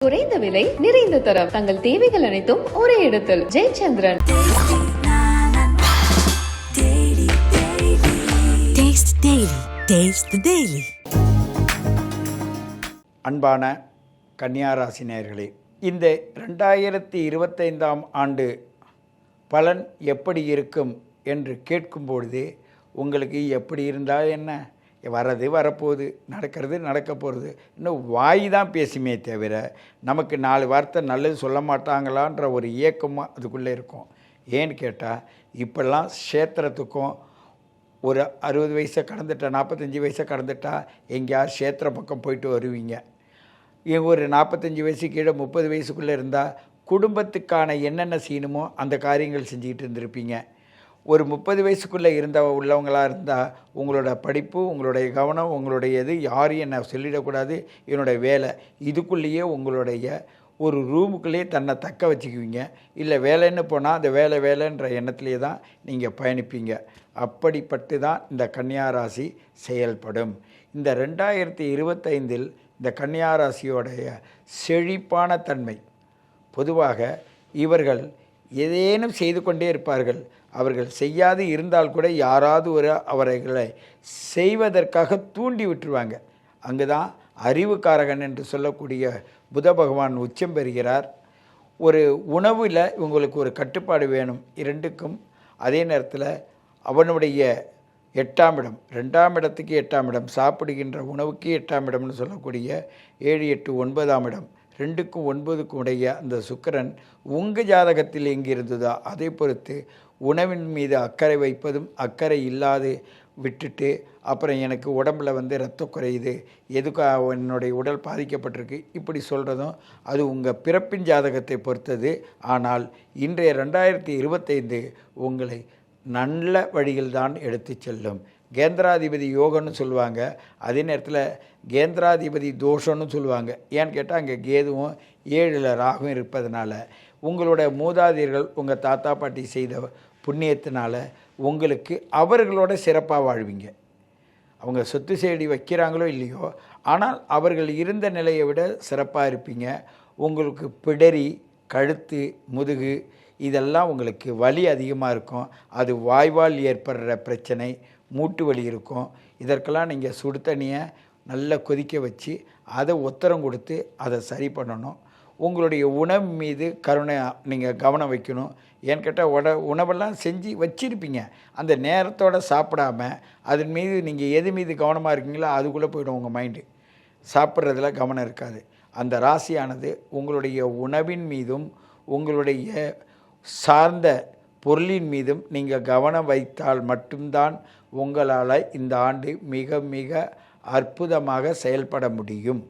குறைந்த விலை நிறைந்த தரம் தங்கள் தேவைகள் அனைத்தும் ஒரே இடத்தில் Jayachandran Taste Daily. Taste the Daily. அன்பான கன்னியாராசி நேயர்களே இந்த ரெண்டாயிரத்தி இருபத்தைந்தாம் ஆண்டு பலன் எப்படி இருக்கும் என்று கேட்கும் பொழுது உங்களுக்கு எப்படி இருந்தால் என்ன வர்றது வரப்போகுது நடக்கிறது நடக்க போகிறது இன்னும் வாய் தான் பேசுமே தவிர நமக்கு நாலு வார்த்தை நல்லது சொல்ல மாட்டாங்களான்ற ஒரு ஏக்கமாக அதுக்குள்ளே இருக்கும். ஏன்னு கேட்டால் இப்போல்லாம் க்ஷேத்திரத்துக்கும் ஒரு அறுபது வயசை கடந்துட்டா நாற்பத்தஞ்சு வயசை கடந்துட்டா எங்கேயாவது க்ஷேத்திர பக்கம் போயிட்டு வருவீங்க. ஒரு நாற்பத்தஞ்சு வயசு கீழே முப்பது வயசுக்குள்ளே இருந்தால் குடும்பத்துக்கான என்னென்ன செய்யணுமோ அந்த காரியங்கள் செஞ்சுக்கிட்டு இருந்திருப்பீங்க. ஒரு முப்பது வயசுக்குள்ளே இருந்த உள்ளவங்களாக இருந்தால் உங்களோட படிப்பு உங்களுடைய கவனம் உங்களுடைய இது யாரையும் என்ன சொல்லிடக்கூடாது. என்னுடைய வேலை. இதுக்குள்ளேயே உங்களுடைய ஒரு ரூமுக்குள்ளேயே தன்னை தக்க வச்சுக்குவீங்க. இல்லை வேலைன்னு போனால் அந்த வேலை வேலைன்ற எண்ணத்துலேயே தான் நீங்கள் பயணிப்பீங்க. அப்படிப்பட்டு தான் இந்த கன்னியாராசி செயல்படும். இந்த ரெண்டாயிரத்தி இருபத்தைந்தில் இந்த கன்னியாராசியோடைய செழிப்பான தன்மை. பொதுவாக இவர்கள் ஏதேனும் செய்து கொண்டே இருப்பார்கள். அவர்கள் செய்யாது இருந்தால் கூட யாராவது ஒரு அவர்களை செய்வதற்காக தூண்டி விட்டுருவாங்க. அங்கே தான் அறிவுக்காரகன் என்று சொல்லக்கூடிய புத பகவான் உச்சம் பெறுகிறார். ஒரு உணவில் இவங்களுக்கு ஒரு கட்டுப்பாடு வேணும் இரண்டுக்கும். அதே நேரத்தில் அவனுடைய எட்டாம் இடம் ரெண்டாம் இடத்துக்கு எட்டாம் இடம் சாப்பிடுகின்ற உணவுக்கு எட்டாம் இடம்னு சொல்லக்கூடிய ஏழு எட்டு ஒன்பதாம் இடம் ரெண்டுக்கும் ஒன்பதுக்கும் உடைய அந்த சுக்கிரன் உங்கள் ஜாதகத்தில் எங்கே இருந்ததோ அதை பொறுத்து உணவின் மீது அக்கறை வைப்பதும் அக்கறை இல்லாது விட்டுட்டு அப்புறம் எனக்கு உடம்புல வந்து ரத்தம் குறையுது. எதுக்காக என்னுடைய உடல் பாதிக்கப்பட்டிருக்கு? இப்படி சொல்கிறதும் அது உங்கள் பிறப்பின் ஜாதகத்தை பொறுத்தது. ஆனால் இன்றைய ரெண்டாயிரத்தி இருபத்தைந்து உங்களை நல்ல வழியில் தான் எடுத்து செல்லும். கேந்திராதிபதி யோகன்னு சொல்லுவாங்க. அதே நேரத்தில் கேந்திராதிபதி தோஷம்னு சொல்லுவாங்க. ஏன்னு கேட்டால் அங்கே கேதுவும் ஏழில் ராகும் இருப்பதனால உங்களோட மூதாதையர்கள் உங்கள் தாத்தா பாட்டி செய்த புண்ணியத்தினால் உங்களுக்கு அவர்களோட சிறப்பாக வாழ்வீங்க. அவங்க சொத்து செடி வைக்கிறாங்களோ இல்லையோ ஆனால் அவர்கள் இருந்த நிலையை விட சிறப்பாக இருப்பீங்க. உங்களுக்கு பிடரி கழுத்து முதுகு இதெல்லாம் உங்களுக்கு வலி அதிகமாக இருக்கும். அது வாய்வால் ஏற்படுற பிரச்சனை மூட்டு வலி இருக்கும். இதற்கெல்லாம் நீங்கள் சுடு தண்ணியை நல்லா கொதிக்க வச்சு அதை உத்தரம் கொடுத்து அதை சரி பண்ணணும். உங்களுடைய உணவு மீது கருணை நீங்கள் கவனம் வைக்கணும். ஏன்னு கேட்டால் உட உணவெல்லாம் செஞ்சு வச்சிருப்பீங்க. அந்த நேரத்தோட சாப்பிடாம அதன் மீது நீங்கள் எது மீது கவனமாக இருக்கீங்களோ அதுக்குள்ளே போயிடும் உங்கள் மைண்டு சாப்பிட்றதுல கவனம் இருக்காது. அந்த ராசியானது உங்களுடைய உணவின் மீதும் உங்களுடைய சார்ந்த பொருளின் மீதும் நீங்கள் கவனம் வைத்தால் மட்டும்தான் உங்களால் இந்த ஆண்டு மிக மிக அற்புதமாக செயல்பட முடியும்.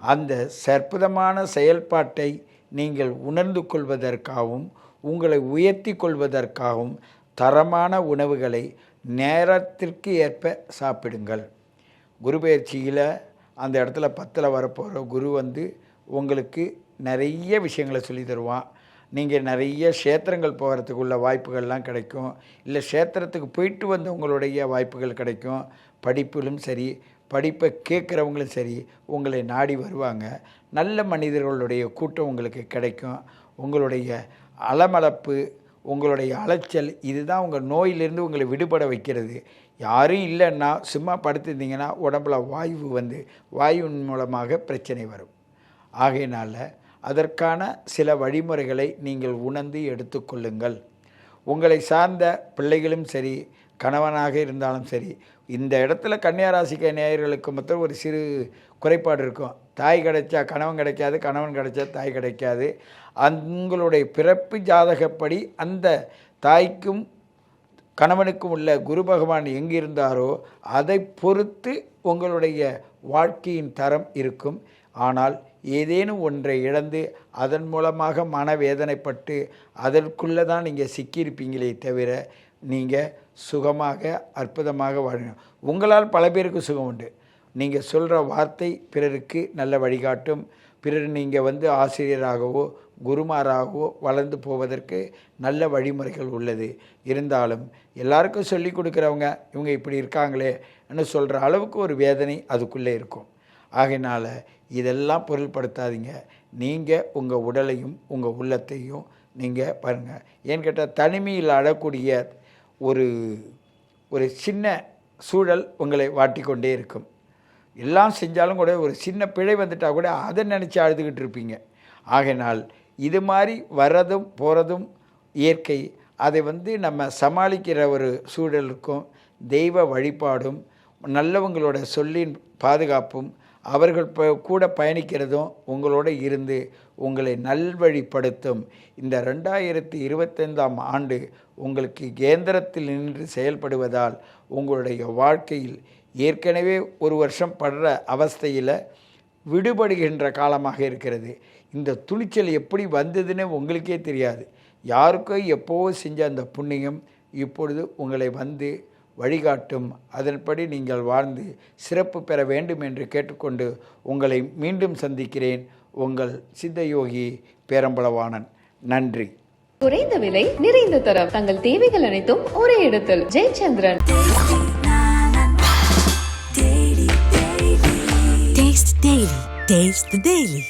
அந்த சற்புதமான செயல்பாட்டை நீங்கள் உணர்ந்து கொள்வதற்காகவும் உங்களை உயர்த்தி கொள்வதற்காகவும் தரமான உணவுகளை நேரத்திற்கு ஏற்ப சாப்பிடுங்கள். குரு பயிற்சியில் அந்த இடத்துல பத்தில் வரப்போகிற குரு வந்து உங்களுக்கு நிறைய விஷயங்களை சொல்லி தருவான். நீங்கள் நிறைய க்ஷேத்திரங்கள் போகிறதுக்குள்ள வாய்ப்புகள்லாம் கிடைக்கும். இல்லை க்ஷேத்திரத்துக்கு போயிட்டு வந்தவங்களுடைய வாய்ப்புகள் கிடைக்கும். படிப்பிலும் சரி படிப்பை கேட்குறவங்களும் சரி உங்களை நாடி வருவாங்க. நல்ல மனிதர்களுடைய கூட்டம் உங்களுக்கு கிடைக்கும். உங்களுடைய அலமளப்பு உங்களுடைய அலைச்சல் இதுதான் உங்கள் நோயிலிருந்து உங்களை விடுபட வைக்கிறது. யாரும் இல்லைன்னா சும்மா படுத்திருந்தீங்கன்னா உடம்புல வாயு வந்து வாயுவின் மூலமாக பிரச்சனை வரும். ஆகையினால் அதற்கான சில வழிமுறைகளை நீங்கள் உணர்ந்து எடுத்துக்கொள்ளுங்கள். உங்களை சார்ந்த பிள்ளைகளும் சரி கணவனாக இருந்தாலும் சரி இந்த இடத்துல கன்னியாராசிக்க நேயர்களுக்கு மொத்தம் ஒரு சிறு குறைபாடு இருக்கும். தாய் கிடைச்சா கணவன் கிடைக்காது கணவன் கிடைச்சா தாய் கிடைக்காது. உங்களுடைய பிறப்பு ஜாதகப்படி அந்த தாய்க்கும் கணவனுக்கும் உள்ள குரு பகவான் எங்கே இருந்தாரோ அதை பொறுத்து உங்களுடைய வாழ்க்கையின் தரம் இருக்கும். ஆனால் ஏதேனும் ஒன்றை இழந்து அதன் மூலமாக மனவேதனைப்பட்டு அதற்குள்ளே தான் நீங்கள் சிக்கியிருப்பீங்களே தவிர நீங்கள் சுகமாக அற்புதமாக வாழணும். உங்களால் பல பேருக்கு சுகம் உண்டு. நீங்கள் சொல்கிற வார்த்தை பிறருக்கு நல்ல வழிகாட்டும். பிறர் நீங்கள் வந்து ஆசிரியராகவோ குருமாராகவோ வளர்ந்து போவதற்கு நல்ல வழிமுறைகள் உள்ளது. இருந்தாலும் எல்லாருக்கும் சொல்லி கொடுக்குறவங்க இவங்க இப்படி இருக்காங்களே என்று சொல்கிற அளவுக்கு ஒரு வேதனை அதுக்குள்ளே இருக்கும். ஆகையினால் இதெல்லாம் பொருள்படுத்தாதீங்க. நீங்கள் உங்கள் உடலையும் உங்கள் உள்ளத்தையும் நீங்கள் பாருங்கள் ஏன்னு கேட்டால் தனிமையில் அழக்கூடிய ஒரு ஒரு சின்ன சூழல் உங்களை வாட்டிக்கொண்டே இருக்கும். எல்லாம் செஞ்சாலும் கூட ஒரு சின்ன பிழை வந்துட்டால் கூட அதை நினச்சி அழுதுகிட்டு இருப்பீங்க. ஆகையினால் இது மாதிரி வர்றதும் போகிறதும் இயற்கை அதை வந்து நம்ம சமாளிக்கிற ஒரு சூழலுக்கும் தெய்வ வழிபாடும் நல்லவங்களோட சொல்லின் பாதுகாப்பும் அவர்கள் கூட பயணிக்கிறதும் உங்களோட இருந்து உங்களை நல்வழிப்படுத்தும். இந்த ரெண்டாயிரத்தி இருபத்தைந்தாம் ஆண்டு உங்களுக்கு கேந்திரத்தில் நின்று செயல்படுவதால் உங்களுடைய வாழ்க்கையில் ஏற்கனவே ஒரு வருஷம் படுற அவஸ்தையில் விடுபடுகின்ற காலமாக இருக்கிறது. இந்த துணிச்சல் எப்படி வந்ததுன்னு உங்களுக்கே தெரியாது. யாருக்கோ எப்போவோ செஞ்ச அந்த புண்ணியம் இப்பொழுது உங்களை வந்து வழிகாட்டும். அதன்படி நீங்கள் வாழ்ந்து சிறப்பு பெற வேண்டும் என்று கேட்டுக்கொண்டு உங்களை மீண்டும் சந்திக்கிறேன். உங்கள் சித்தயோகி பேரம்பளவாணன் நன்றி. குறைந்த விலை நிறைந்த தரம். தங்கள் தேவைகள் அனைத்தும் ஒரே இடத்தில். ஜெயச்சந்திரன். Taste the Daily.